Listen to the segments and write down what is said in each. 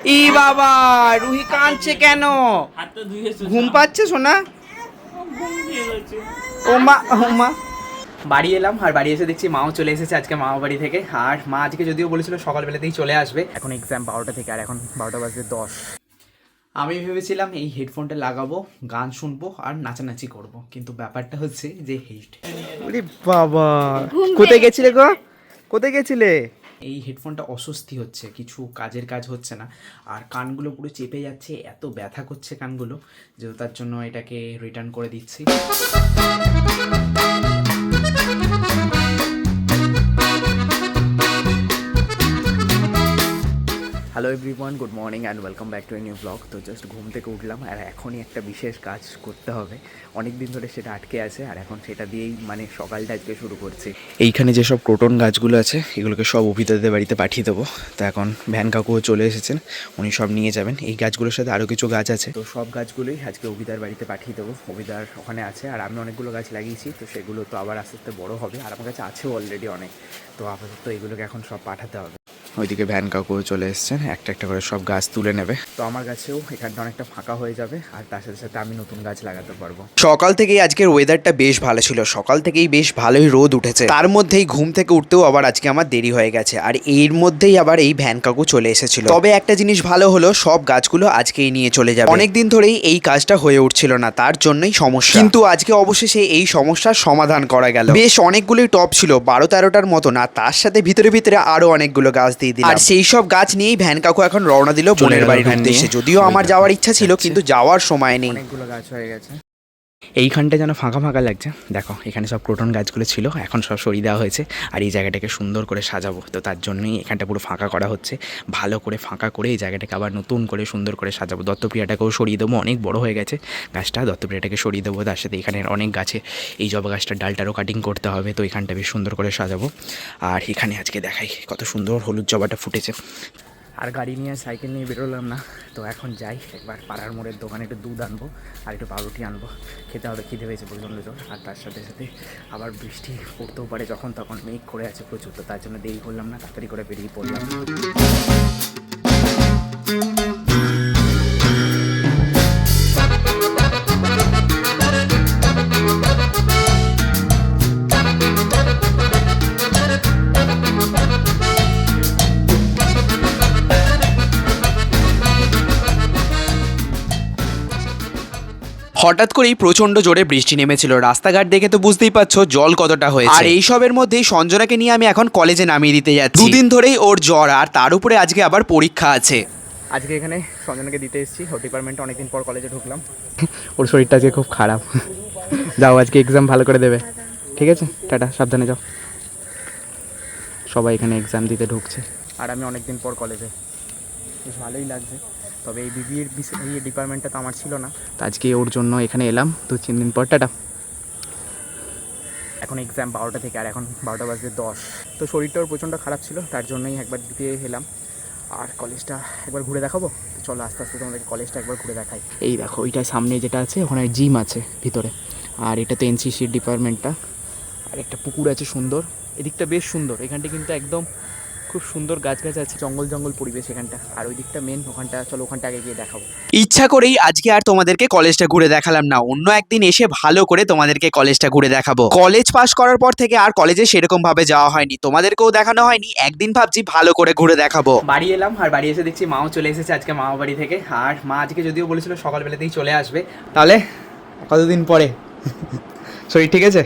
ই বাবা রুহি কাঁদছে কেন? ঘুম পাচ্ছে সোনা? ও মা ও মা। বাড়ি এলাম আর বাড়ি এসে দেখছি মাও চলে এসেছে আজকে মামা বাড়ি থেকে। আর মা আজকে যদিও বলেছিল সকালবেলাতেই চলে আসবে। এখন এক্সাম বারোটা থেকে আর এখন বারোটা বাজে দশ। আমি ভেবেছিলাম এই হেডফোনটা লাগাবো গান শুনব আর নাচানাচি করব। কিন্তু ব্যাপারটা হচ্ছে যে হেড বাবা। কোথায় গেছিলে গো? কোথায় গেছিলে? এই হেডফোনটা অস্বস্তি হচ্ছে, কিছু কাজের কাজ হচ্ছে না। আর কানগুলো পুরো চেপে যাচ্ছে, এত ব্যথা করছে কানগুলো, যে তার জন্য এটাকে রিটার্ন করে দিচ্ছি। Everyone good morning and welcome back to a new blog তো জাস্ট ঘুম থেকে উঠলাম আর এখনই একটা বিশেষ কাজ করতে হবে। অনেক দিন ধরে সেটা আটকে আছে আর এখন সেটা দিয়েই মানে সকালটা আজকে শুরু করছি। এইখানে যেসব ক্রোটন গাছগুলো আছে এগুলোকে সব অভিতাদের বাড়িতে পাঠিয়ে দেবো। তো এখন ভ্যান কাকুও চলে এসেছেন উনি সব নিয়ে যাবেন। এই গাছগুলোর সাথে আরও কিছু গাছ আছে। তো সব গাছগুলোই আজকে অভিদার বাড়িতে পাঠিয়ে দেবো। অভিদার ওখানে আছে আর আমি অনেকগুলো গাছ লাগিয়েছি তো সেগুলো তো আবার আস্তে আস্তে বড়ো হবে। আর আমার কাছে আছেও অলরেডি অনেক। তো আপাতত এগুলোকে এখন সব পাঠাতে হবে। ওইদিকে ভ্যান কাকুও চলে এসছেন, একটা একটা করে সব গাছ তুলে নেবে। তো আমার গাছেও এখানটা অনেকটা ফাঁকা হয়ে যাবে, আর তার সাথে সাথে আমি নতুন গাছ লাগাতে পারব। সকাল থেকেই আজকের ওয়েদারটা বেশ ভালো ছিল। সকাল থেকেই বেশ ভালোই রোদ উঠেছে। তার মধ্যেই ঘুম থেকে উঠতেও আবার আজকে আমার দেরি হয়ে গেছে, আর এর মধ্যেই আবার এই ভ্যান কাকু চলে এসেছিল। তবে একটা জিনিস ভালো হলো, সব গাছগুলো আজকেই নিয়ে চলে যাবে। অনেকদিন ধরেই এই কাজটা হয়ে উঠছিল না, তার জন্যই সমস্যা। কিন্তু আজকে অবশেষে এই সমস্যার সমাধান করা গেল। বেশ অনেকগুলোই টপ ছিল, বারো তেরোটার মতন, আর তার সাথে ভিতরে ভিতরে আরও অনেকগুলো গাছ দিয়ে দিলাম। আর সেই সব গাছ নিয়েই ভ্যান কাকু এখন রওনা দিল বোনের বাড়ির উদ্দেশ্যে। যদিও আমার যাওয়ার ইচ্ছা ছিল কিন্তু যাওয়ার সময় নেই। অনেকগুলো গাছ হয়ে গেছে। এইখানটা যেন ফাঁকা ফাঁকা লাগছে। দেখো, এখানে সব ক্রোটন গাছগুলো ছিল, এখন সব সরিয়ে দেওয়া হয়েছে আর এই জায়গাটাকে সুন্দর করে সাজাবো। তো তার জন্যই এখানটা পুরো ফাঁকা করা হচ্ছে। ভালো করে ফাঁকা করে এই জায়গাটাকে আবার নতুন করে সুন্দর করে সাজাবো। দত্তপ্রিয়াটাকেও সরিয়ে দেবো, অনেক বড় হয়ে গেছে গাছটা। দত্তপ্রিয়াটাকে সরিয়ে দেবো, তার সাথে এখানের অনেক গাছে এই জবা গাছটার ডালটারও কাটিং করতে হবে। তো এখানটা বেশ সুন্দর করে সাজাবো। আর এখানে আজকে দেখাই কত সুন্দর হলুদ জবাটা ফুটেছে। আর গাড়ি নিয়ে সাইকেল নিয়ে বেরোলাম না। তো এখন যাই, একবার পাড়ার মোড়ের দোকানে একটু দুধ আনব আর একটু পাউরুটি আনব। খেতে হবে, খিদে পেয়েছে প্রচণ্ড জোর। আর তার সাথে সাথে আবার বৃষ্টি পড়তেও পারে যখন, তখন মেঘ করে আছে প্রচুর। তো তার জন্য দেরি করলাম না, তাড়াতাড়ি করে বেরিয়ে পড়লাম। হঠাৎ করেই প্রচণ্ড জোরে বৃষ্টি নেমেছিল। রাস্তাঘাট দেখে তো বুঝতেই পারছ জল কতটা হয়েছে। আর এই সবের মধ্যেই সঞ্জনাকে নিয়ে আমি এখন কলেজে নামিয়ে দিতে যাচ্ছি। দুদিন ধরেই ওর জ্বর আর তার উপরে আজকে আবার পরীক্ষা আছে। আজকে এখানে সঞ্জনাকে দিতে এসেছি। ও ডিপার্টমেন্টে অনেকদিন পর কলেজে ঢুকলাম। ওর শরীরটা আজকে খুব খারাপ। যাও আজকে এক্সাম ভালো করে দেবে। ঠিক আছে? টাটা সাবধানে যাও। সবাই এখানে এক্সাম দিতে ঢুকছে। আর আমি অনেকদিন পর কলেজে। বেশ ভালোই লাগছে। তবে এই বিবিএর এই ডিপার্টমেন্টটা তো আমার ছিল না। তো আজকে ওর জন্য এখানে এলাম। দু তিন দিন পর টাটা। এখন এক্সাম বারোটা থেকে আর এখন বারোটা বাজে দশ। তো শরীরটা ওর প্রচণ্ড খারাপ ছিল তার জন্যই একবার দিতে এলাম। আর কলেজটা একবার ঘুরে দেখাবো? তো চলো আস্তে আস্তে তোমাদেরকে কলেজটা একবার ঘুরে দেখাই। এই দেখো ওইটার সামনে যেটা আছে ওখানে জিম আছে ভিতরে। আর এটা তো এনসিসির ডিপার্টমেন্টটা আর একটা পুকুর আছে সুন্দর। এদিকটা বেশ সুন্দর। এখানটা কিন্তু একদম খুব সুন্দর গাছ গাছ আছে জঙ্গল জঙ্গল পরিবেশ এখানটা। আর ওই দিকটা মেন ওখানটা চলো ওখানটা আগে গিয়ে দেখাবো। ইচ্ছা করেই আজকে আর তোমাদেরকে কলেজটা ঘুরে দেখালাম না। অন্য একদিন এসে ভালো করে তোমাদেরকে কলেজটা ঘুরে দেখাবো। কলেজ পাশ করার পর থেকে আর কলেজে সেরকম ভাবে যাওয়া হয়নি। তোমাদেরকেও দেখানো হয়নি। একদিন ভাবছি ভালো করে ঘুরে দেখাবো। বাড়ি এলাম আর বাড়ি এসে দেখছি মাও চলে এসেছে আজকে মামা বাড়ি থেকে। আর মা আজকে যদিও বলেছিল সকালবেলাতেই চলে আসবে। তাহলে কতদিন পরে? শরীর ঠিক আছে?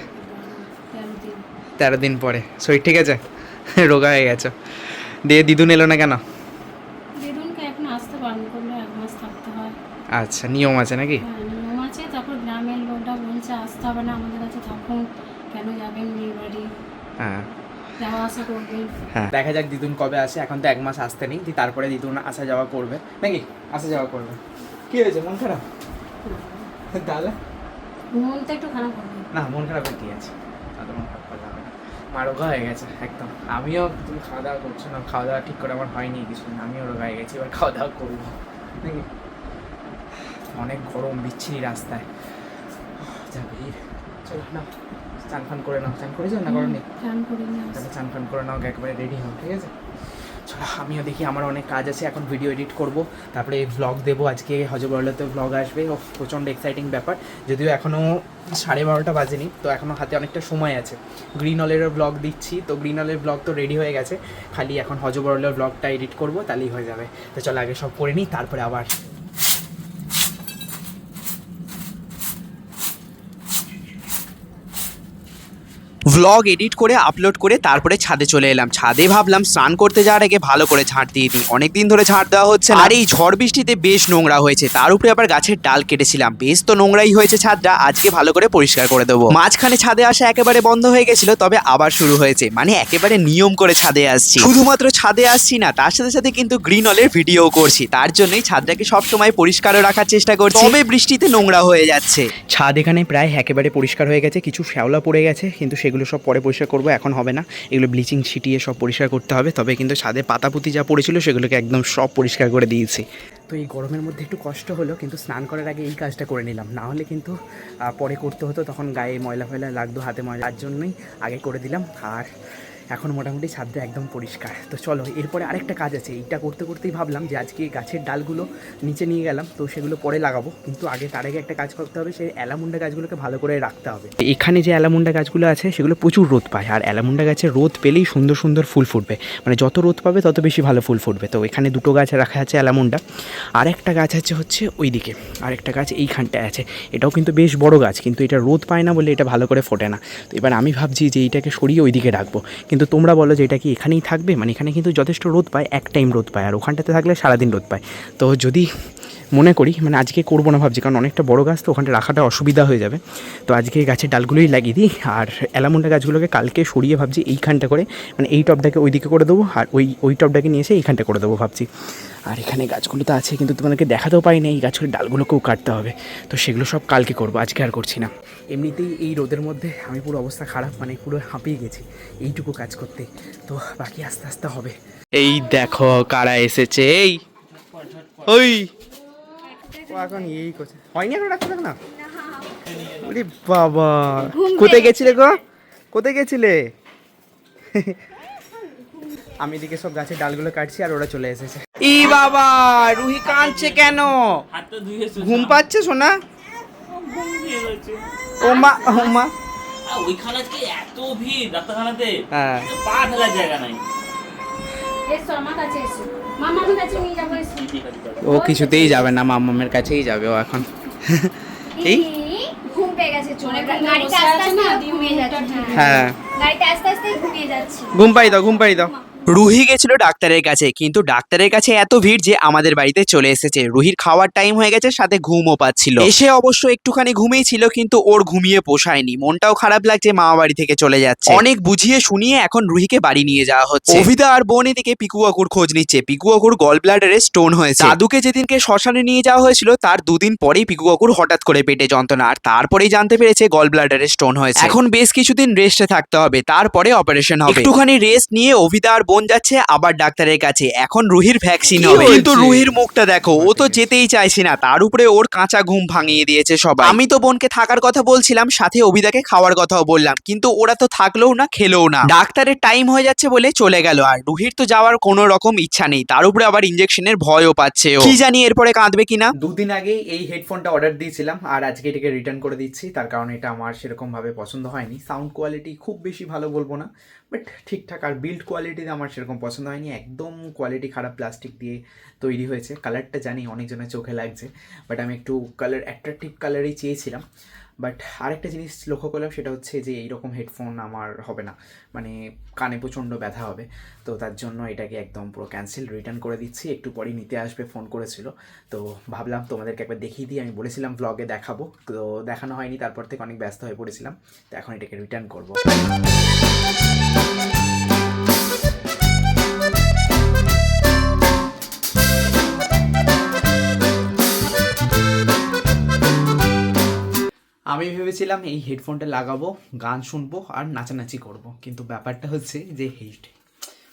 তেরো দিন। পরে। শরীর ঠিক আছে? রোগা হয়ে গেছো। দিয়ে দিদুন এলো না কেন? দিদুনকে এখন আসতে বারণ করল এক মাস থাকতে হয়। আচ্ছা নিয়ম আছে নাকি? হ্যাঁ নিয়ম আছে তারপর গ্রামের লোকটা বলছে আসতে হবে না আমাদের কাছে থাকুন কেন যাবেন মেয়ে বাড়ি? হ্যাঁ। হ্যাঁ। দেখা যাক দিদুন কবে আসে এখন তো এক মাস আসতে নেই তারপরে দিদুন আসা যাওয়া করবে। নাকি? আসা যাওয়া করবে। কি হয়েছে মন খারাপ? তাহলে? মনটা একটু খারাপ না মন খারাপের কি আছে? মন খারাপ। করা যাবে না মা রোগা হয়ে গেছে একদম। আমিও তুমি খাওয়া দাওয়া করছ না খাওয়া দাওয়া ঠিক করে আমার হয়নি কিছু আমিও রোগা হয়ে গেছি এবার খাওয়া দাওয়া করব। নাকি? অনেক গরম বিচ্ছিরি রাস্তায়। যা ভিড় চলো না চান ফান করে নাও। চান করেছ না করনি? চান করে নাও চান ফান করে নাও একবারে রেডি হও ঠিক আছে? আমিও দেখি, আমার অনেক কাজ আছে, এখন ভিডিও এডিট করব। তারপরে ব্লগ দেবো, আজকে হজবরলাতে ব্লগ আসবে। ও, প্রচণ্ড এক্সাইটিং ব্যাপার। যদিও এখনও সাড়ে বারোটা বাজেনি, তো এখনও হাতে অনেকটা সময় আছে। গ্রিন অলেরও ব্লগ দিচ্ছি, তো গ্রিন অলের ব্লগ তো রেডি হয়ে গেছে। খালি এখন হজবরলের ব্লগটা এডিট করব, তাহলেই হয়ে যাবে। তো চলো আগে সব করে নিই, তারপরে আবার ভ্লগ এডিট করে আপলোড করে তারপরে ছাদে চলে এলাম। ছাদে ভাবলাম স্নান করতে যাওয়ার আগে ভালো করে ঝাঁট দিয়ে দিই। অনেকদিন ধরে ঝাঁট দেওয়া হচ্ছে আর এই ঝড় বৃষ্টিতে বেশ নোংরা হয়েছে। তার উপরে আবার গাছের ডাল কেটেছিলাম। বেশ তো নোংরাই হয়েছে ছাদটা। আজকে ভালো করে পরিষ্কার করে দেবো। মাঝখানে ছাদে আসা একেবারে বন্ধ হয়ে গেছিল তবে আবার শুরু হয়েছে। মানে একেবারে নিয়ম করে ছাদে আসছি। শুধুমাত্র ছাদে আসছি না তার সাথে সাথে কিন্তু গ্রিন অলের ভিডিও করছি। তার জন্যই ছাদটাকে সবসময় পরিষ্কারও রাখার চেষ্টা করছি। তবে বৃষ্টিতে নোংরা হয়ে যাচ্ছে। ছাদ এখানে প্রায় একেবারে পরিষ্কার হয়ে গেছে। কিছু শ্যাওলা পড়ে গেছে কিন্তু সেগুলো সব পরে পরিষ্কার করব, এখন হবে না। এগুলো ব্লিচিং ছিটিয়ে সব পরিষ্কার করতে হবে, তবে কিন্তু ছাদে পাতাপুতি যা পড়েছিল সেগুলোকে একদম সব পরিষ্কার করে দিয়েছি। তো এই গরমের মধ্যে একটু কষ্ট হলো, কিন্তু স্নান করার আগে এই কাজটা করে নিলাম। না হলে কিন্তু পরে করতে হতো, তখন গায়ে ময়লা ফয়লা লাগতো, হাতে ময়লা, তার জন্যই আগে করে দিলাম। আর এখন মোটামুটি ছাদটা একদম পরিষ্কার। তো চলো, এরপরে আরেকটা কাজ আছে। এইটা করতে করতেই ভাবলাম যে আজকে গাছের ডালগুলো নিচে নিয়ে গেলাম, তো সেগুলো পরে লাগাবো। কিন্তু আগে তার আগে একটা কাজ করতে হবে, সেই অ্যালামুন্ডা গাছগুলোকে ভালো করে রাখতে হবে। এখানে যে অ্যালামুন্ডা গাছগুলো আছে, সেগুলো প্রচুর রোদ পায়। আর অ্যালামুন্ডা গাছে রোদ পেলেই সুন্দর সুন্দর ফুল ফুটবে। মানে যত রোদ পাবে, তত বেশি ভালো ফুল ফুটবে। তো এখানে দুটো গাছ রাখা আছে অ্যালামুন্ডা। আর একটা গাছ আছে হচ্ছে ওইদিকে। আর একটা গাছ এইখানটায় আছে। এটাও কিন্তু বেশ বড় গাছ, কিন্তু এটা রোদ পায় না বলে এটা ভালো করে ফোটে না। তো এবার আমি ভাবছি যে এইটাকে সরিয়ে ওইদিকে রাখব। কিন্তু তোমরা বলো যে এটা কি এখানেই থাকবে? মানে এখানে কিন্তু যথেষ্ট রোদ পায়, এক টাইম রোদ পায়, আর ওখানটাতে থাকলে সারাদিন রোদ পায়। তো যদি মনে করি মানে আজকে করব না ভাবছি, কারণ অনেকটা বড় গাছ, তো ওখানটা রাখাটা অসুবিধা হয়ে যাবে। তো আজকে গাছের ডালগুলোই লাগিয়ে দিই, আর অ্যালামুন্ডা গাছগুলোকে কালকে সরিয়ে ভাবছি এইখানটা করে মানে এই টপটাকে ওইদিকে করে দেবো, আর ওই ওই টপটাকে নিয়ে এসে এইখানটা করে দেবো ভাবছি। আর এখানে গাছগুলো তো আছে কিন্তু তোমাদেরকে দেখাতেও পাই না এই গাছের ডালগুলোকেও কাটতে হবে। তো সেগুলো সব কালকে করব আজকে আর করছি না। এমনিতেই এই রোদের মধ্যে আমি পুরো অবস্থা খারাপ মানে পুরো হাঁপিয়ে গেছি এইটুকু কাজ করতে। তো বাকি আস্তে আস্তে হবে। এই দেখো কারা এসেছে এই ওই। এখন এই করছে। হয়নি এখন ডাক্তার দেখ না। বাবা। কোথায় গেছিলে গো? কোথায় গেছিলে? আমি এদিকে সব গাছের ডালগুলো কাটছি আর ওরা চলে এসেছে। ই বাবা রুহি কাঁদছে কেন। ঘুম পাচ্ছে সোনা। ও মা ও মা। ওইখানে এত ভিড় ডাক্তারখানাতে হ্যাঁ। পা ফেলার জায়গা নাই। ও কিছুতেই যাবে না মামামের কাছেই যাবে ও এখন। এই হ্যাঁ। গাড়িতে আস্তে আস্তে ঘুমিয়ে যাচ্ছে। ঘুম পাই দাও ঘুম পাই দাও। রুহি গেছিল ডাক্তারের কাছে কিন্তু ডাক্তারের কাছে এত ভিড় যে আমাদের বাড়িতে চলে এসেছে। রুহির খাওয়ার টাইম হয়ে গেছে সাথে ঘুমও পাচ্ছিল। এসে অবশ্য একটুখানি ঘুমিয়েছিল কিন্তু ওর ঘুমিয়ে পোষায়নি। মনটাও খারাপ লাগছে মামা বাড়ি থেকে চলে যাচ্ছে। অনেক বুঝিয়ে শুনিয়ে এখন রুহিকে বাড়ি নিয়ে যাওয়া হচ্ছে। অভিদা আর বোন এদিকে পিকু কাকুর খোঁজ নিচ্ছে। পিকু কাকুর গল ব্লাডারে স্টোন হয়েছে। দাদুকে যেদিনকে শ্মশানে নিয়ে যাওয়া হয়েছিল তার দুদিন পরেই পিকু কাকুর হঠাৎ করে পেটে যন্ত্রণা। আর তারপরেই জানতে পেরেছে গল ব্লাডারে স্টোন হয়েছে। এখন বেশ কিছুদিন রেস্টে থাকতে হবে তারপরে অপারেশন হবে। একটুখানি রেস্ট নিয়ে অভিদা আর বোন যাচ্ছে আবার ডাক্তারের কাছে। এখন রুহির ভ্যাকসিন হবে। কিন্তু রুহির মুখটা দেখো ও তো যেতেই চাইছে না। তার উপরে ওর কাঁচা ঘুম ভাঙিয়ে দিয়েছে সবাই। আমি তো বোনকে থাকার কথা বলছিলাম সাথে অভিদাকে খাওয়ার কথাও বললাম। কিন্তু ওরা তো থাকলেও না খেলেও না। ডাক্তারের টাইম হয়ে যাচ্ছে বলে চলে গেল। আর রুহির তো যাওয়ার কোনো রকম ইচ্ছা নেই। তার উপরে আবার ইঞ্জেকশনের ভয়ও পাচ্ছে ও। কি জানি এরপরে কাঁদবে কিনা? দুদিন আগেই এই হেডফোনটা অর্ডার দিয়েছিলাম। আর আজকে এটাকে রিটার্ন করে দিচ্ছি। তার কারণ এটা আমার সেরকমভাবে পছন্দ হয়নি। সাউন্ড কোয়ালিটি খুব বেশি ভালো বলব না। বাট ঠিকঠাক আর বিল্ড কোয়ালিটিতে আমার সেরকম পছন্দ হয়নি। একদম কোয়ালিটি খারাপ প্লাস্টিক দিয়ে তৈরি হয়েছে। কালারটা জানি অনেকজনের চোখে লাগছে বাট আমি একটু কালার অ্যাট্রাকটিভ কালারই চেয়েছিলাম। বাট আরেকটা জিনিস লক্ষ্য করলাম সেটা হচ্ছে যে এইরকম হেডফোন আমার হবে না। মানে কানে প্রচণ্ড ব্যথা হবে, তো তার জন্য এটাকে একদম পুরো ক্যান্সেল রিটার্ন করে দিচ্ছি। একটু পরেই নিতে আসবে ফোন করেছিল। তো ভাবলাম তোমাদেরকে একবার দেখিয়ে দিই, আমি বলেছিলাম ব্লগে দেখাবো। তো দেখানো হয়নি, তারপর থেকে অনেক ব্যস্ত হয়ে পড়েছিলাম। তো এখন এটাকে রিটার্ন করব। আমি ভেবেছিলাম এই হেডফোনটা লাগাবো, গান শুনব আর নাচানাচি করব। কিন্তু ব্যাপারটা হচ্ছে যে হেড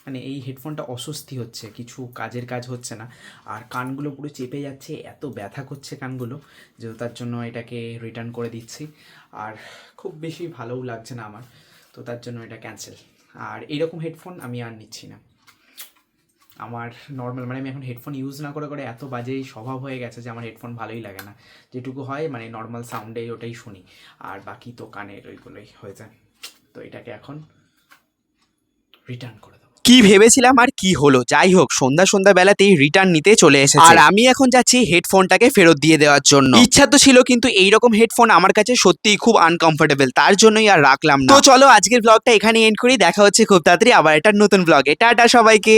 মানে এই হেডফোনটা অস্বস্তি হচ্ছে, কিছু কাজের কাজ হচ্ছে না। আর কানগুলো পুরো চেপে যাচ্ছে, এত ব্যথা করছে কানগুলো যে তার জন্য এটাকে রিটার্ন করে দিচ্ছি। আর খুব বেশি ভালোও লাগছে না আমার, তো তার জন্য এটা ক্যান্সেল আর এইরকম হেডফোন আমি আর নিচ্ছি না। আমার নর্মাল মানে আমি এখন হেডফোন ইউজ না করে করে এত বাজেই স্বভাব হয়ে গেছে যে আমার হেডফোন ভালোই লাগে না। যেটুকু হয় মানে নর্মাল সাউন্ডেই ওটাই শুনি। আর বাকি তো কানের ওইগুলোই হয়ে যায়। তো এটাকে এখন রিটার্ন করে দেবো। কি ভেবেছিলাম আর কি হলো? যাই হোক সন্ধ্যা সন্ধ্যা বেলাতেই রিটার্ন নিতে চলে এসেছে। আর আমি এখন যাচ্ছি হেডফোনটাকে ফেরত দিয়ে দেওয়ার জন্য। ইচ্ছা তো ছিল কিন্তু এই রকম হেডফোন আমার কাছে সত্যিই খুব আনকমফোর্টেবল তার জন্যই আর রাখলাম না। তো চলো আজকের ব্লগটা এখানে এন্ড করি। দেখা হচ্ছে খুব তাড়াতাড়ি আবার একটা নতুন ব্লগে টাটা সবাইকে!